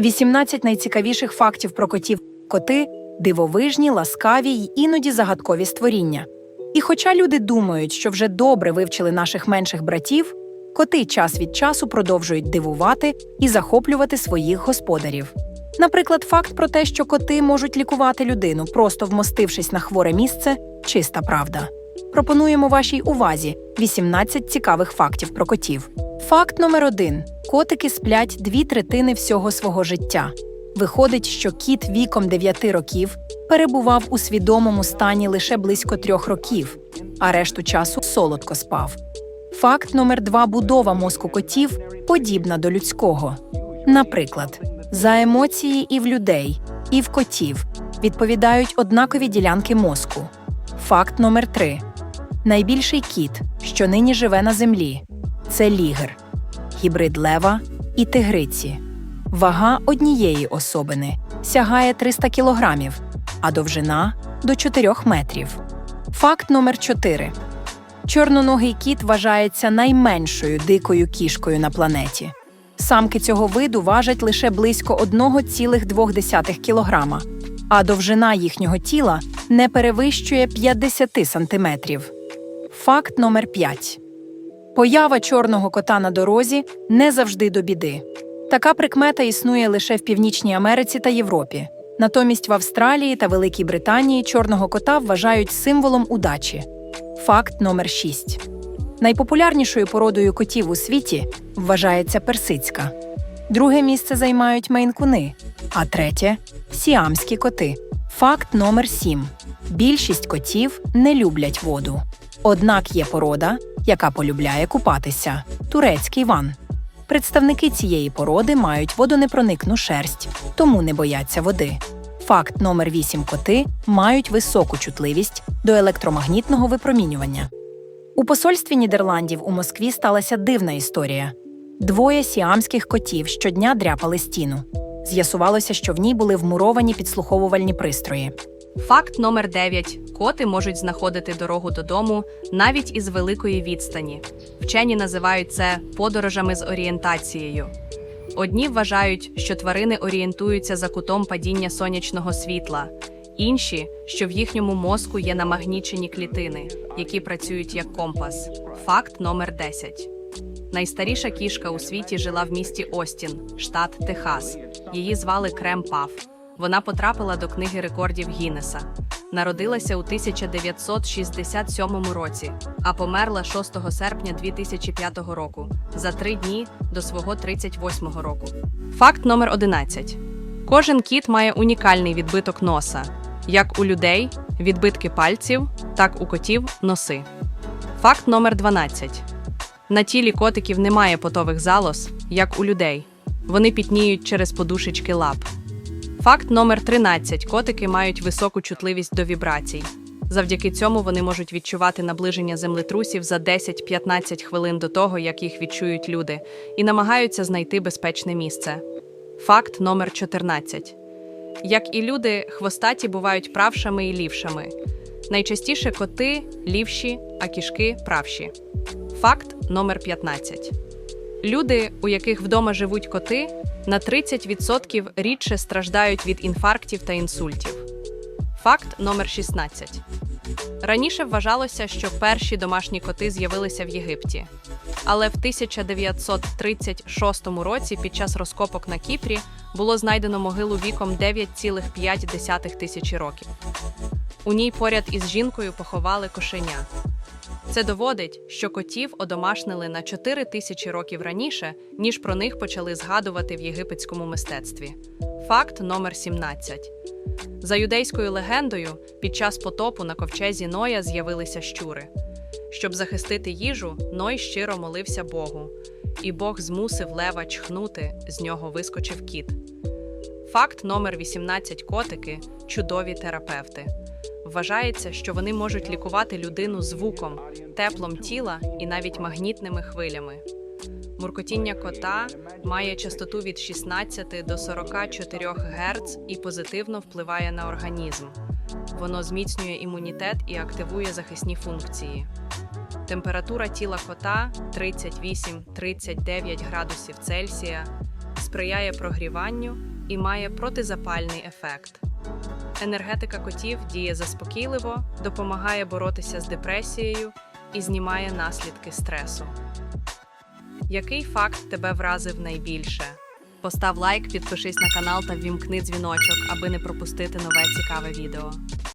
18 найцікавіших фактів про котів. Коти дивовижні, ласкаві й іноді загадкові створіння. І хоча люди думають, що вже добре вивчили наших менших братів, коти час від часу продовжують дивувати і захоплювати своїх господарів. Наприклад, факт про те, що коти можуть лікувати людину, просто вмостившись на хворе місце, чиста правда. Пропонуємо вашій увазі 18 цікавих фактів про котів. Факт номер один: котики сплять дві третини всього свого життя. Виходить, що кіт віком 9 років перебував у свідомому стані лише близько трьох років, а решту часу солодко спав. Факт номер два будова мозку котів подібна до людського. Наприклад, за емоції і в людей, і в котів відповідають однакові ділянки мозку. Факт номер три: найбільший кіт, що нині живе на землі, це лігр, гібрид лева і тигриці. Вага однієї особини сягає 300 кілограмів, а довжина до 4 метрів. Факт номер 4. Чорноногий кіт вважається найменшою дикою кішкою на планеті. Самки цього виду важать лише близько 1,2 кілограма, а довжина їхнього тіла не перевищує 50 сантиметрів. Факт номер 5. Поява чорного кота на дорозі не завжди до біди. Така прикмета існує лише в Північній Америці та Європі. Натомість в Австралії та Великій Британії чорного кота вважають символом удачі. Факт номер 6. Найпопулярнішою породою котів у світі вважається персидська. Друге місце займають мейнкуни, а третє сіамські коти. Факт номер 7. Більшість котів не люблять воду. Однак є порода, яка полюбляє купатися турецький ван. Представники цієї породи мають водонепроникну шерсть, тому не бояться води. Факт номер 8 коти мають високу чутливість до електромагнітного випромінювання. У посольстві Нідерландів у Москві сталася дивна історія. Двоє сіамських котів щодня дряпали стіну. З'ясувалося, що в ній були вмуровані підслуховувальні пристрої. Факт номер 9. Коти можуть знаходити дорогу додому навіть із великої відстані. Вчені називають це подорожами з орієнтацією. Одні вважають, що тварини орієнтуються за кутом падіння сонячного світла, інші, що в їхньому мозку є намагнічені клітини, які працюють як компас. Факт номер 10. Найстаріша кішка у світі жила в місті Остін, штат Техас. Її звали Крем Паф. Вона потрапила до книги рекордів Гіннеса. Народилася у 1967 році, а померла 6 серпня 2005 року, за три дні до свого 38 року. Факт номер 11. Кожен кіт має унікальний відбиток носа, як у людей відбитки пальців, так у котів носи. Факт номер 12. На тілі котиків немає потових залоз, як у людей. Вони пітніють через подушечки лап. Факт номер 13. Котики мають високу чутливість до вібрацій. Завдяки цьому вони можуть відчувати наближення землетрусів за 10-15 хвилин до того, як їх відчують люди, і намагаються знайти безпечне місце. Факт номер 14. Як і люди, хвостаті бувають правшами і лівшами. Найчастіше коти лівші, а кішки правші. Факт номер 15. Люди, у яких вдома живуть коти, на 30% рідше страждають від інфарктів та інсультів. Факт номер 16. Раніше вважалося, що перші домашні коти з'явилися в Єгипті. Але в 1936 році під час розкопок на Кіпрі було знайдено могилу віком 9,5 тисячі років. У ній поряд із жінкою поховали кошеня. Це доводить, що котів одомашнили на 4 тисячі років раніше, ніж про них почали згадувати в єгипетському мистецтві. Факт номер 17. За юдейською легендою, під час потопу на ковчезі Ноя з'явилися щури. Щоб захистити їжу, Ной щиро молився Богу, і Бог змусив лева чхнути, з нього вискочив кіт. Факт номер 18 котики чудові терапевти. Вважається, що вони можуть лікувати людину звуком, теплом тіла і навіть магнітними хвилями. Муркотіння кота має частоту від 16 до 44 Гц і позитивно впливає на організм. Воно зміцнює імунітет і активує захисні функції. Температура тіла кота 38-39 градусів Цельсія. сприяє прогріванню і має протизапальний ефект. Енергетика котів діє заспокійливо, допомагає боротися з депресією і знімає наслідки стресу. Який факт тебе вразив найбільше? Постав лайк, підпишись на канал та ввімкни дзвіночок, аби не пропустити нове цікаве відео.